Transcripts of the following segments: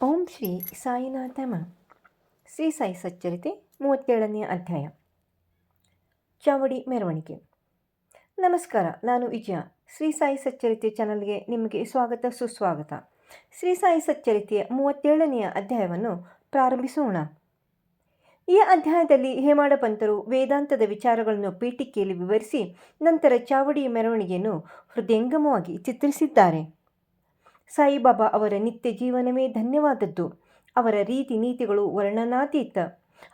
ಓಂ ಶ್ರೀ ಸಾಯಿನಾಥಮ. ಶ್ರೀ ಸಾಯಿ ಸಚ್ಚರಿತೆ ಮೂವತ್ತೇಳನೆಯ ಅಧ್ಯಾಯ. ಚಾವಡಿ ಮೆರವಣಿಗೆ. ನಮಸ್ಕಾರ, ನಾನು ವಿಜಯ. ಶ್ರೀ ಸಾಯಿ ಸಚ್ಚರಿತೆ ಚಾನಲ್ಗೆ ನಿಮಗೆ ಸ್ವಾಗತ, ಸುಸ್ವಾಗತ. ಶ್ರೀ ಸಾಯಿ ಸಚ್ಚರಿತೆಯ ಮೂವತ್ತೇಳನೆಯ ಅಧ್ಯಾಯವನ್ನು ಪ್ರಾರಂಭಿಸೋಣ. ಈ ಅಧ್ಯಾಯದಲ್ಲಿ ಹೇಮಾಡ ಪಂತರು ವೇದಾಂತದ ವಿಚಾರಗಳನ್ನು ಪೀಠಿಕೆಯಲ್ಲಿ ವಿವರಿಸಿ, ನಂತರ ಚಾವಡಿ ಮೆರವಣಿಗೆಯನ್ನು ಹೃದಯಂಗಮವಾಗಿ ಚಿತ್ರಿಸಿದ್ದಾರೆ. ಸಾಯಿಬಾಬಾ ಅವರ ನಿತ್ಯ ಜೀವನವೇ ಧನ್ಯವಾದದ್ದು. ಅವರ ರೀತಿ ನೀತಿಗಳು ವರ್ಣನಾತೀತ.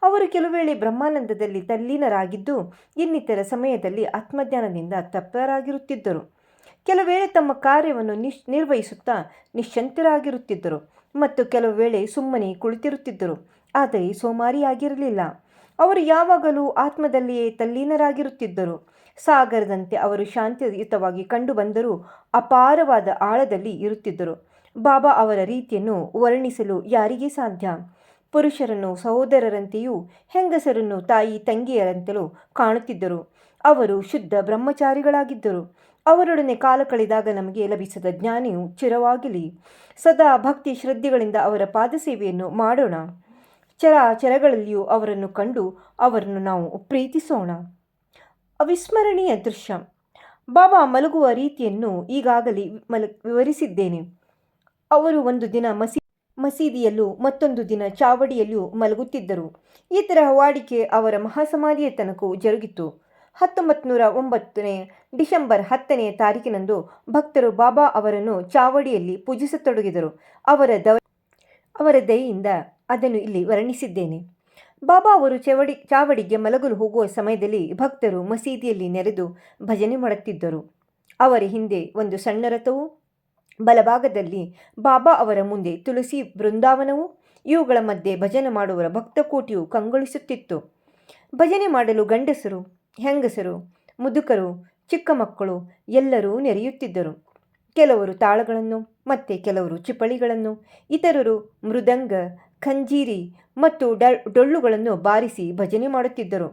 ಅವರು ಕೆಲವೇಳೆ ವೇಳೆ ಬ್ರಹ್ಮಾನಂದದಲ್ಲಿ ತಲ್ಲೀನರಾಗಿದ್ದು, ಇನ್ನಿತರ ಸಮಯದಲ್ಲಿ ಆತ್ಮಜ್ಞಾನದಿಂದ ತಪ್ಪರಾಗಿರುತ್ತಿದ್ದರು ಕೆಲವೇಳೆ ವೇಳೆ ತಮ್ಮ ಕಾರ್ಯವನ್ನು ನಿಶ್ ನಿರ್ವಹಿಸುತ್ತಾ ನಿಶ್ಚಂತರಾಗಿರುತ್ತಿದ್ದರು ಮತ್ತು ಕೆಲವು ವೇಳೆ ಸುಮ್ಮನೆ ಕುಳಿತಿರುತ್ತಿದ್ದರು, ಆದರೆ ಸೋಮಾರಿಯಾಗಿರಲಿಲ್ಲ. ಅವರು ಯಾವಾಗಲೂ ಆತ್ಮದಲ್ಲಿಯೇ ತಲ್ಲೀನರಾಗಿರುತ್ತಿದ್ದರು. ಸಾಗರದಂತೆ ಅವರು ಶಾಂತಿಯುತವಾಗಿ ಕಂಡುಬಂದರೂ ಅಪಾರವಾದ ಆಳದಲ್ಲಿ ಇರುತ್ತಿದ್ದರು. ಬಾಬಾ ಅವರ ರೀತಿಯನ್ನು ವರ್ಣಿಸಲು ಯಾರಿಗೆ ಸಾಧ್ಯ? ಪುರುಷರನ್ನು ಸಹೋದರರಂತೆಯೂ ಹೆಂಗಸರನ್ನು ತಾಯಿ ತಂಗಿಯರಂತಲೂ ಕಾಣುತ್ತಿದ್ದರು. ಅವರು ಶುದ್ಧ ಬ್ರಹ್ಮಚಾರಿಗಳಾಗಿದ್ದರು. ಅವರೊಡನೆ ಕಾಲ ಕಳೆದಾಗ ನಮಗೆ ಲಭಿಸದ ಜ್ಞಾನಿಯು ಚಿರವಾಗಿಲಿ. ಸದಾ ಭಕ್ತಿ ಶ್ರದ್ಧೆಗಳಿಂದ ಅವರ ಪಾದಸೇವೆಯನ್ನು ಮಾಡೋಣ. ಚರಾಚರಗಳಲ್ಲಿಯೂ ಅವರನ್ನು ಕಂಡು ಅವರನ್ನು ನಾವು ಪ್ರೀತಿಸೋಣ. ಅವಿಸ್ಮರಣೀಯ ದೃಶ್ಯ. ಬಾಬಾ ಮಲಗುವ ರೀತಿಯನ್ನು ಈಗಾಗಲೇ ಮಲ ವಿವರಿಸಿದ್ದೇನೆ. ಅವರು ಒಂದು ದಿನ ಮಸೀ, ಮಸೀದಿಯಲ್ಲೂ ಮತ್ತೊಂದು ದಿನ ಚಾವಡಿಯಲ್ಲೂ ಮಲಗುತ್ತಿದ್ದರು. ಈ ತರಹ ವಾಡಿಕೆ ಅವರ ಮಹಾಸಮಾಧಿಯ ತನಕ ಜರುಗಿತು. ಹತ್ತೊಂಬತ್ತು ನೂರ ಒಂಬತ್ತನೇ ಡಿಸೆಂಬರ್ ಹತ್ತನೆಯ ತಾರೀಕಿನಂದು ಭಕ್ತರು ಬಾಬಾ ಅವರನ್ನು ಚಾವಡಿಯಲ್ಲಿ ಪೂಜಿಸತೊಡಗಿದರು. ಅವರ ದವ ಅವರ ದಯೆಯಿಂದ ಅದನ್ನು ಇಲ್ಲಿ ವರ್ಣಿಸಿದ್ದೇನೆ. ಬಾಬಾ ಅವರು ಚವಡಿ, ಚಾವಡಿಗೆ ಮಲಗಲು ಹೋಗುವ ಸಮಯದಲ್ಲಿ ಭಕ್ತರು ಮಸೀದಿಯಲ್ಲಿ ನೆರೆದು ಭಜನೆ ಮಾಡುತ್ತಿದ್ದರು. ಅವರ ಹಿಂದೆ ಒಂದು ಸಣ್ಣ ರಥವು, ಬಲಭಾಗದಲ್ಲಿ ಬಾಬಾ ಅವರ ಮುಂದೆ ತುಳಸಿ ಬೃಂದಾವನವು, ಇವುಗಳ ಮಧ್ಯೆ ಭಜನೆ ಮಾಡುವರ ಭಕ್ತಕೋಟಿಯು ಕಂಗೊಳಿಸುತ್ತಿತ್ತು. ಭಜನೆ ಮಾಡಲು ಗಂಡಸರು, ಹೆಂಗಸರು, ಮುದುಕರು, ಚಿಕ್ಕ ಮಕ್ಕಳು ಎಲ್ಲರೂ ನೆರೆಯುತ್ತಿದ್ದರು. ಕೆಲವರು ತಾಳಗಳನ್ನು, ಮತ್ತು ಕೆಲವರು ಚಿಪಳಿಗಳನ್ನು ಇತರರು ಮೃದಂಗ ಖಂಜೀರಿ ಮತ್ತು ಡೊಳ್ಳುಗಳನ್ನು ಬಾರಿಸಿ ಭಜನೆ ಮಾಡುತ್ತಿದ್ದರು.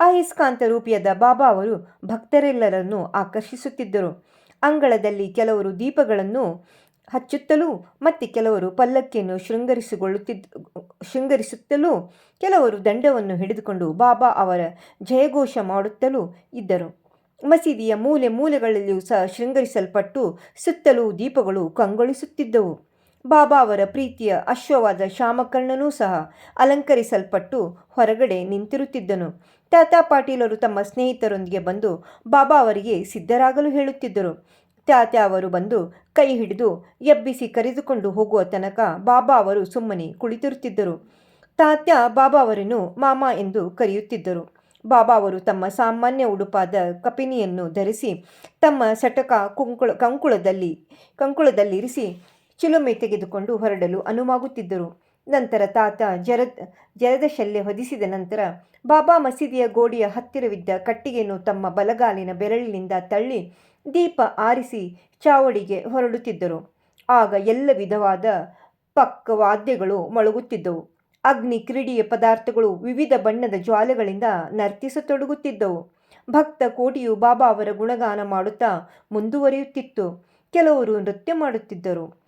ಅಯಸ್ಕಾಂತ ರೂಪಿಯಾದ ಬಾಬಾ ಅವರು ಭಕ್ತರೆಲ್ಲರನ್ನು ಆಕರ್ಷಿಸುತ್ತಿದ್ದರು. ಅಂಗಳದಲ್ಲಿ ಕೆಲವರು ದೀಪಗಳನ್ನು ಹಚ್ಚುತ್ತಲೂ ಮತ್ತು ಕೆಲವರು ಪಲ್ಲಕ್ಕಿಯನ್ನು ಶೃಂಗರಿಸಿಕೊಳ್ಳುತ್ತಿದ್ದ ಶೃಂಗರಿಸುತ್ತಲೂ ಕೆಲವರು ದಂಡವನ್ನು ಹಿಡಿದುಕೊಂಡು ಬಾಬಾ ಅವರ ಜಯಘೋಷ ಮಾಡುತ್ತಲೂ ಇದ್ದರು. ಮಸೀದಿಯ ಮೂಲೆ ಮೂಲೆಗಳಲ್ಲಿಯೂ ಸಹ ಶೃಂಗರಿಸಲ್ಪಟ್ಟು ಸುತ್ತಲೂ ದೀಪಗಳು ಕಂಗೊಳಿಸುತ್ತಿದ್ದವು. ಬಾಬಾ ಅವರ ಪ್ರೀತಿಯ ಅಶ್ವವಾದ ಶ್ಯಾಮಕರ್ಣನೂ ಸಹ ಅಲಂಕರಿಸಲ್ಪಟ್ಟು ಹೊರಗಡೆ ನಿಂತಿರುತ್ತಿದ್ದನು. ತಾತಾ ಪಾಟೀಲರು ತಮ್ಮ ಸ್ನೇಹಿತರೊಂದಿಗೆ ಬಂದು ಬಾಬಾ ಅವರಿಗೆ ಸಿದ್ಧರಾಗಲು ಹೇಳುತ್ತಿದ್ದರು. ತಾತ್ಯ ಅವರು ಬಂದು ಕೈ ಹಿಡಿದು ಎಬ್ಬಿಸಿ ಕರೆದುಕೊಂಡು ಹೋಗುವ ತನಕ ಬಾಬಾ ಅವರು ಸುಮ್ಮನೆ ಕುಳಿತಿರುತ್ತಿದ್ದರು. ತಾತ್ಯ ಬಾಬಾ ಅವರನ್ನು ಮಾಮ ಎಂದು ಕರೆಯುತ್ತಿದ್ದರು. ಬಾಬಾ ಅವರು ತಮ್ಮ ಸಾಮಾನ್ಯ ಉಡುಪಾದ ಕಪಿನಿಯನ್ನು ಧರಿಸಿ ತಮ್ಮ ಸಟಕ ಕುಂಕುಳ, ಕಂಕುಳದಲ್ಲಿ, ಕಂಕುಳದಲ್ಲಿರಿಸಿ ಚಿಲುಮೆ ತೆಗೆದುಕೊಂಡು ಹೊರಡಲು ಅನುವಾಗುತ್ತಿದ್ದರು. ನಂತರ ತಾತ ಜರ ಜರದ ಶಲ್ಯ ಹೊದಿಸಿದ ನಂತರ ಬಾಬಾ ಮಸೀದಿಯ ಗೋಡೆಯ ಹತ್ತಿರವಿದ್ದ ಕಟ್ಟಿಗೆಯನ್ನು ತಮ್ಮ ಬಲಗಾಲಿನ ಬೆರಳಿನಿಂದ ತಳ್ಳಿ ದೀಪ ಆರಿಸಿ ಚಾವಡಿಗೆ ಹೊರಡುತ್ತಿದ್ದರು. ಆಗ ಎಲ್ಲ ವಿಧವಾದ ಪಕ್ಕ ವಾದ್ಯಗಳು ಮೊಳಗುತ್ತಿದ್ದವು. ಅಗ್ನಿ ಕ್ರೀಡೆಯ ಪದಾರ್ಥಗಳು ವಿವಿಧ ಬಣ್ಣದ ಜ್ವಾಲೆಗಳಿಂದ ನರ್ತಿಸತೊಡಗುತ್ತಿದ್ದವು. ಭಕ್ತ ಕೋಟಿಯು ಬಾಬಾ ಅವರ ಗುಣಗಾನ ಮಾಡುತ್ತಾ ಮುಂದುವರಿಯುತ್ತಿತ್ತು. ಕೆಲವರು ನೃತ್ಯ ಮಾಡುತ್ತಿದ್ದರು.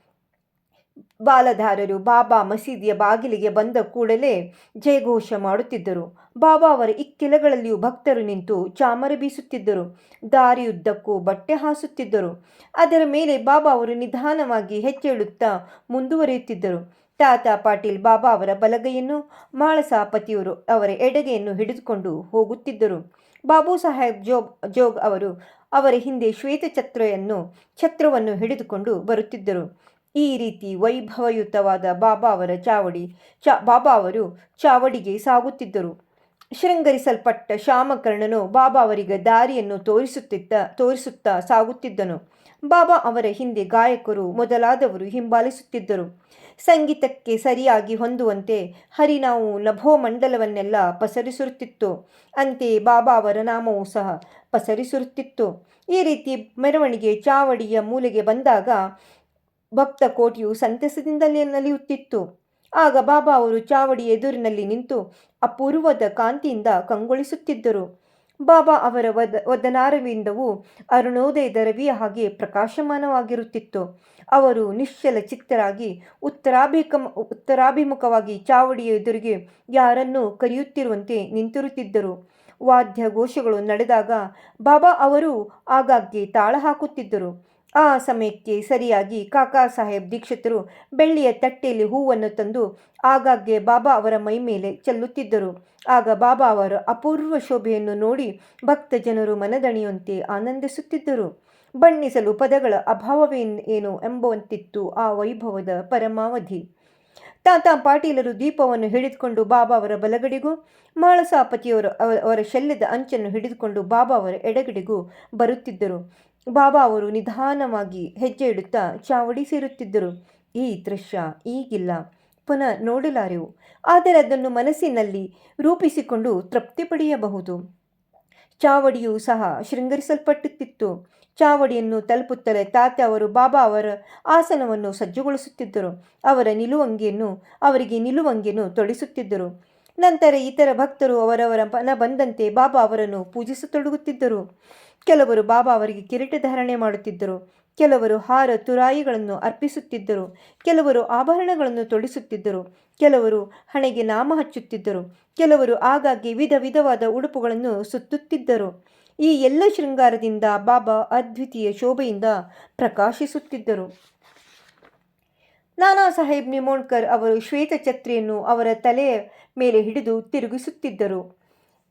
ಬಾಲಧಾರರು ಬಾಬಾ ಮಸೀದಿಯ ಬಾಗಿಲಿಗೆ ಬಂದ ಕೂಡಲೇ ಜಯಘೋಷ ಮಾಡುತ್ತಿದ್ದರು. ಬಾಬಾ ಅವರ ಇಕ್ಕೆಲಗಳಲ್ಲಿಯೂ ಭಕ್ತರು ನಿಂತು ಚಾಮರ ಬೀಸುತ್ತಿದ್ದರು. ದಾರಿಯುದ್ದಕ್ಕೂ ಬಟ್ಟೆ ಹಾಸುತ್ತಿದ್ದರು. ಅದರ ಮೇಲೆ ಬಾಬಾ ಅವರು ನಿಧಾನವಾಗಿ ಹೆಚ್ಚೇಳುತ್ತಾ ಮುಂದುವರಿಯುತ್ತಿದ್ದರು. ತಾತ ಪಾಟೀಲ್ ಬಾಬಾ ಅವರ ಬಲಗೈಯನ್ನು, ಮಾಳಸಾಪತಿಯವರು ಅವರ ಎಡಗೆಯನ್ನು ಹಿಡಿದುಕೊಂಡು ಹೋಗುತ್ತಿದ್ದರು. ಬಾಬು ಸಾಹೇಬ್ ಜೋಗ್ ಜೋಗ್ ಅವರು ಅವರ ಹಿಂದೆ ಶ್ವೇತಛತ್ರೆಯನ್ನು ಛತ್ರವನ್ನು ಹಿಡಿದುಕೊಂಡು ಬರುತ್ತಿದ್ದರು. ಈ ರೀತಿ ವೈಭವಯುತವಾದ ಬಾಬಾ ಅವರ ಚಾವಡಿ, ಚ, ಬಾಬಾ ಅವರು ಚಾವಡಿಗೆ ಸಾಗುತ್ತಿದ್ದರು. ಶೃಂಗರಿಸಲ್ಪಟ್ಟ ಶ್ಯಾಮಕರ್ಣನು ಬಾಬಾ ಅವರಿಗೆ ದಾರಿಯನ್ನು ತೋರಿಸುತ್ತಿದ್ದ ತೋರಿಸುತ್ತಾ ಸಾಗುತ್ತಿದ್ದನು. ಬಾಬಾ ಅವರ ಹಿಂದೆ ಗಾಯಕರು ಮೊದಲಾದವರು ಹಿಂಬಾಲಿಸುತ್ತಿದ್ದರು. ಸಂಗೀತಕ್ಕೆ ಸರಿಯಾಗಿ ಹೊಂದುವಂತೆ ಹರಿನಾವು ನಭೋಮಂಡಲವನ್ನೆಲ್ಲ ಪಸರಿಸುತ್ತಿತ್ತು. ಅಂತೆಯೇ ಬಾಬಾ ಅವರ ನಾಮವೂ ಸಹ ಪಸರಿಸುತ್ತಿತ್ತು. ಈ ರೀತಿ ಮೆರವಣಿಗೆ ಚಾವಡಿಯ ಮೂಲೆಗೆ ಬಂದಾಗ ಭಕ್ತ ಕೋಟಿಯು ಸಂತಸದಿಂದಲೇ ನಲಿಯುತ್ತಿತ್ತು. ಆಗ ಬಾಬಾ ಅವರು ಚಾವಡಿ ಎದುರಿನಲ್ಲಿ ನಿಂತು ಅಪೂರ್ವದ ಕಾಂತಿಯಿಂದ ಕಂಗೊಳಿಸುತ್ತಿದ್ದರು. ಬಾಬಾ ಅವರ ವದ, ವದನಾರವಿಂದವು ಅರುಣೋದಯದ ರವಿಯ ಹಾಗೆ ಪ್ರಕಾಶಮಾನವಾಗಿರುತ್ತಿತ್ತು. ಅವರು ನಿಶ್ಚಲ ಚಿತ್ತರಾಗಿ ಉತ್ತರಾಭಿಕ ಉತ್ತರಾಭಿಮುಖವಾಗಿ ಚಾವಡಿಯ ಎದುರಿಗೆ ಯಾರನ್ನೂ ಕರೆಯುತ್ತಿರುವಂತೆ ನಿಂತಿರುತ್ತಿದ್ದರು. ವಾದ್ಯ ಘೋಷಗಳು ನಡೆದಾಗ ಬಾಬಾ ಅವರು ಆಗಾಗ್ಗೆ ತಾಳ ಹಾಕುತ್ತಿದ್ದರು. ಆ ಸಮಯಕ್ಕೆ ಸರಿಯಾಗಿ ಕಾಕಾ ಸಾಹೇಬ್ ದೀಕ್ಷಿತರು ಬೆಳ್ಳಿಯ ತಟ್ಟೆಯಲ್ಲಿ ಹೂವನ್ನು ತಂದು ಆಗಾಗ್ಗೆ ಬಾಬಾ ಅವರ ಮೈ ಮೇಲೆ ಚೆಲ್ಲುತ್ತಿದ್ದರು. ಆಗ ಬಾಬಾ ಅವರ ಅಪೂರ್ವ ಶೋಭೆಯನ್ನು ನೋಡಿ ಭಕ್ತ ಜನರು ಮನದಣಿಯಂತೆ ಆನಂದಿಸುತ್ತಿದ್ದರು. ಬಣ್ಣಿಸಲು ಪದಗಳ ಅಭಾವವೇನು ಏನು ಎಂಬುವಂತಿತ್ತು ಆ ವೈಭವದ ಪರಮಾವಧಿ. ತಾತ ಪಾಟೀಲರು ದೀಪವನ್ನು ಹಿಡಿದುಕೊಂಡು ಬಾಬಾ ಅವರ ಬಲಗಡೆಗೂ, ಮಾಳಸಾಪತಿಯವರು ಅವರ ಶಲ್ಯದ ಅಂಚನ್ನು ಹಿಡಿದುಕೊಂಡು ಬಾಬಾ ಅವರ ಎಡಗಡೆಗೂ ಬರುತ್ತಿದ್ದರು. ಬಾಬಾ ಅವರು ನಿಧಾನವಾಗಿ ಹೆಜ್ಜೆ ಇಡುತ್ತಾ ಚಾವಡಿ ಸೇರುತ್ತಿದ್ದರು. ಈ ದೃಶ್ಯ ಈಗಿಲ್ಲ. ಪುನಃ ನೋಡಲಾರೆವು. ಆದರೆ ಅದನ್ನು ಮನಸ್ಸಿನಲ್ಲಿ ರೂಪಿಸಿಕೊಂಡು ತೃಪ್ತಿ ಪಡೆಯಬಹುದು. ಚಾವಡಿಯು ಸಹ ಶೃಂಗರಿಸಲ್ಪಟ್ಟುತ್ತಿತ್ತು. ಚಾವಡಿಯನ್ನು ತಲುಪುತ್ತಲೇ ತಾತ ಅವರು ಬಾಬಾ ಅವರ ಆಸನವನ್ನು ಸಜ್ಜುಗೊಳಿಸುತ್ತಿದ್ದರು. ಅವರ ನಿಲುವಂಗಿಯನ್ನು, ಅವರಿಗೆ ನಿಲುವಂಗಿಯನ್ನು ತೊಡಿಸುತ್ತಿದ್ದರು. ನಂತರ ಇತರ ಭಕ್ತರು ಅವರವರ ಮನ ಬಂದಂತೆ ಬಾಬಾ ಅವರನ್ನು ಪೂಜಿಸತೊಡಗುತ್ತಿದ್ದರು. ಕೆಲವರು ಬಾಬಾ ಅವರಿಗೆ ಕಿರೀಟ ಧಾರಣೆ ಮಾಡುತ್ತಿದ್ದರು. ಕೆಲವರು ಹಾರ ತುರಾಯಿಗಳನ್ನು ಅರ್ಪಿಸುತ್ತಿದ್ದರು. ಕೆಲವರು ಆಭರಣಗಳನ್ನು ತೊಡಿಸುತ್ತಿದ್ದರು. ಕೆಲವರು ಹಣೆಗೆ ನಾಮ ಹಚ್ಚುತ್ತಿದ್ದರು. ಕೆಲವರು ಆಗಾಗ್ಗೆ ವಿಧ ವಿಧವಾದ ಉಡುಪುಗಳನ್ನು ಸುತ್ತುತ್ತಿದ್ದರು. ಈ ಎಲ್ಲ ಶೃಂಗಾರದಿಂದ ಬಾಬಾ ಅದ್ವಿತೀಯ ಶೋಭೆಯಿಂದ ಪ್ರಕಾಶಿಸುತ್ತಿದ್ದರು. ನಾನಾ ಸಾಹೇಬ್ ನಿಮೋಣ್ಕರ್ ಅವರು ಶ್ವೇತ ಛತ್ರಿಯನ್ನು ಅವರ ತಲೆಯ ಮೇಲೆ ಹಿಡಿದು ತಿರುಗಿಸುತ್ತಿದ್ದರು.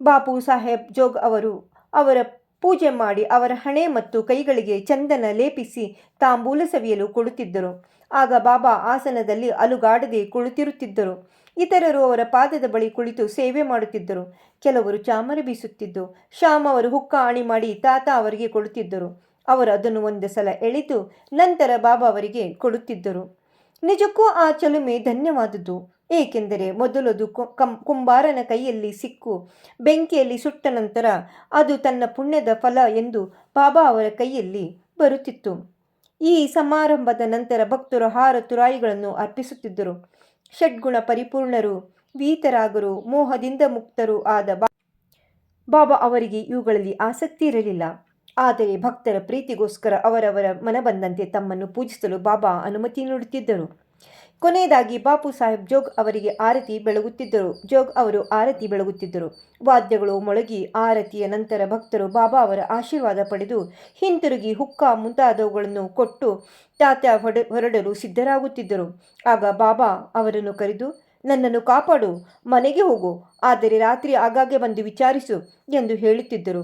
ಬಾಪು ಸಾಹೇಬ್ ಜೋಗ್ ಅವರು ಅವರ ಪೂಜೆ ಮಾಡಿ ಅವರ ಹಣೆ ಮತ್ತು ಕೈಗಳಿಗೆ ಚಂದನ ಲೇಪಿಸಿ ತಾಂಬೂಲ ಸವಿಯಲು ಕೊಡುತ್ತಿದ್ದರು. ಆಗ ಬಾಬಾ ಆಸನದಲ್ಲಿ ಅಲುಗಾಡದೆ ಕುಳಿತಿರುತ್ತಿದ್ದರು. ಇತರರು ಅವರ ಪಾದದ ಬಳಿ ಕುಳಿತು ಸೇವೆ ಮಾಡುತ್ತಿದ್ದರು. ಕೆಲವರು ಚಾಮರ ಬೀಸುತ್ತಿದ್ದು, ಶ್ಯಾಮ್ ಅವರು ಹುಕ್ಕ ಆಣಿ ಮಾಡಿ ತಾತ ಅವರಿಗೆ ಕೊಡುತ್ತಿದ್ದರು. ಅವರು ಅದನ್ನು ಒಂದು ಸಲ ಎಳೆದು ನಂತರ ಬಾಬಾ ಅವರಿಗೆ ಕೊಡುತ್ತಿದ್ದರು. ನಿಜಕ್ಕೂ ಆ ಚಲುಮೆ ಧನ್ಯವಾದದ್ದು. ಏಕೆಂದರೆ ಮೊದಲದು ಕುಂಬಾರನ ಕೈಯಲ್ಲಿ ಸಿಕ್ಕು. ಬೆಂಕಿಯಲ್ಲಿ ಸುಟ್ಟ ನಂತರ ಅದು ತನ್ನ ಪುಣ್ಯದ ಫಲ ಎಂದು ಬಾಬಾ ಅವರ ಕೈಯಲ್ಲಿ ಬರುತ್ತಿತ್ತು. ಈ ಸಮಾರಂಭದ ನಂತರ ಭಕ್ತರು ಹಾರ ತುರಾಯಿಗಳನ್ನು ಅರ್ಪಿಸುತ್ತಿದ್ದರು. ಷಡ್ಗುಣ ಪರಿಪೂರ್ಣರು ವೀತರಾಗರು ಮೋಹದಿಂದ ಮುಕ್ತರು ಆದ ಬಾಬಾ ಅವರಿಗೆ ಇವುಗಳಲ್ಲಿ ಆಸಕ್ತಿ ಇರಲಿಲ್ಲ. ಆದರೆ ಭಕ್ತರ ಪ್ರೀತಿಗೋಸ್ಕರ ಅವರವರ ಮನಬಂದಂತೆ ತಮ್ಮನ್ನು ಪೂಜಿಸಲು ಬಾಬಾ ಅನುಮತಿ ನೀಡುತ್ತಿದ್ದರು. ಕೊನೆಯದಾಗಿ ಬಾಪು ಸಾಹೇಬ್ ಜೋಗ್ ಅವರಿಗೆ ಆರತಿ ಬೆಳಗುತ್ತಿದ್ದರು. ಜೋಗ್ ಅವರು ಆರತಿ ಬೆಳಗುತ್ತಿದ್ದರು. ವಾದ್ಯಗಳು ಮೊಳಗಿ ಆರತಿಯ ನಂತರ ಭಕ್ತರು ಬಾಬಾ ಅವರ ಆಶೀರ್ವಾದ ಪಡೆದು ಹಿಂತಿರುಗಿ ಹುಕ್ಕ ಮುಂತಾದವುಗಳನ್ನು ಕೊಟ್ಟು ತಾತ ಹೊಡ ಹೊರಡಲು ಸಿದ್ಧರಾಗುತ್ತಿದ್ದರು. ಆಗ ಬಾಬಾ ಅವರನ್ನು ಕರೆದು, ನನ್ನನ್ನು ಕಾಪಾಡು, ಮನೆಗೆ ಹೋಗು, ಆದರೆ ರಾತ್ರಿ ಆಗಾಗ್ಗೆ ಬಂದು ವಿಚಾರಿಸು ಎಂದು ಹೇಳುತ್ತಿದ್ದರು.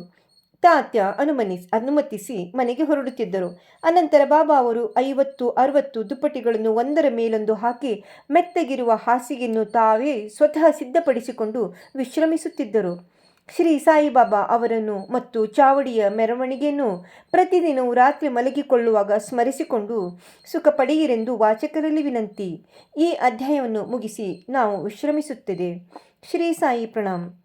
ತಾತ್ಯ ಅನುಮನಿಸ್ ಅನುಮತಿಸಿ ಮನೆಗೆ ಹೊರಡುತ್ತಿದ್ದರು. ಅನಂತರ ಬಾಬಾ ಅವರು ಐವತ್ತು, ಅರವತ್ತು ದುಪ್ಪಟಿಗಳನ್ನು ಒಂದರ ಮೇಲೊಂದು ಹಾಕಿ ಮೆತ್ತಗಿರುವ ಹಾಸಿಗೆಯನ್ನು ತಾವೇ ಸ್ವತಃ ಸಿದ್ಧಪಡಿಸಿಕೊಂಡು ವಿಶ್ರಮಿಸುತ್ತಿದ್ದರು. ಶ್ರೀ ಸಾಯಿಬಾಬಾ ಅವರನ್ನು ಮತ್ತು ಚಾವಡಿಯ ಮೆರವಣಿಗೆಯನ್ನು ಪ್ರತಿದಿನವೂ ರಾತ್ರಿ ಮಲಗಿಕೊಳ್ಳುವಾಗ ಸ್ಮರಿಸಿಕೊಂಡು ಸುಖ ಪಡೆಯಿರೆಂದು ವಾಚಕರಲ್ಲಿ ವಿನಂತಿ. ಈ ಅಧ್ಯಾಯವನ್ನು ಮುಗಿಸಿ ನಾವು ವಿಶ್ರಮಿಸುತ್ತದೆ ಶ್ರೀ ಸಾಯಿ ಪ್ರಣಾಮ್.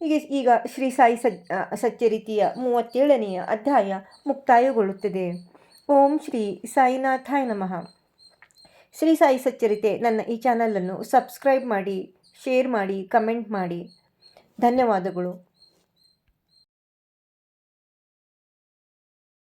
ಹೀಗೆ ಈಗ ಶ್ರೀ ಸಾಯಿ ಸಜ್ ಸಚ್ಚರಿತಿಯ ಮೂವತ್ತೇಳನೆಯ ಅಧ್ಯಾಯ ಮುಕ್ತಾಯಗೊಳ್ಳುತ್ತದೆ. ಓಂ ಶ್ರೀ ಸಾಯಿನಾಥಾಯ ನಮಃ. ಶ್ರೀ ಸಾಯಿ ಸಚ್ಚರಿತೆ, ನನ್ನ ಈ ಚಾನಲನ್ನು ಸಬ್ಸ್ಕ್ರೈಬ್ ಮಾಡಿ, ಶೇರ್ ಮಾಡಿ, ಕಮೆಂಟ್ ಮಾಡಿ. ಧನ್ಯವಾದಗಳು.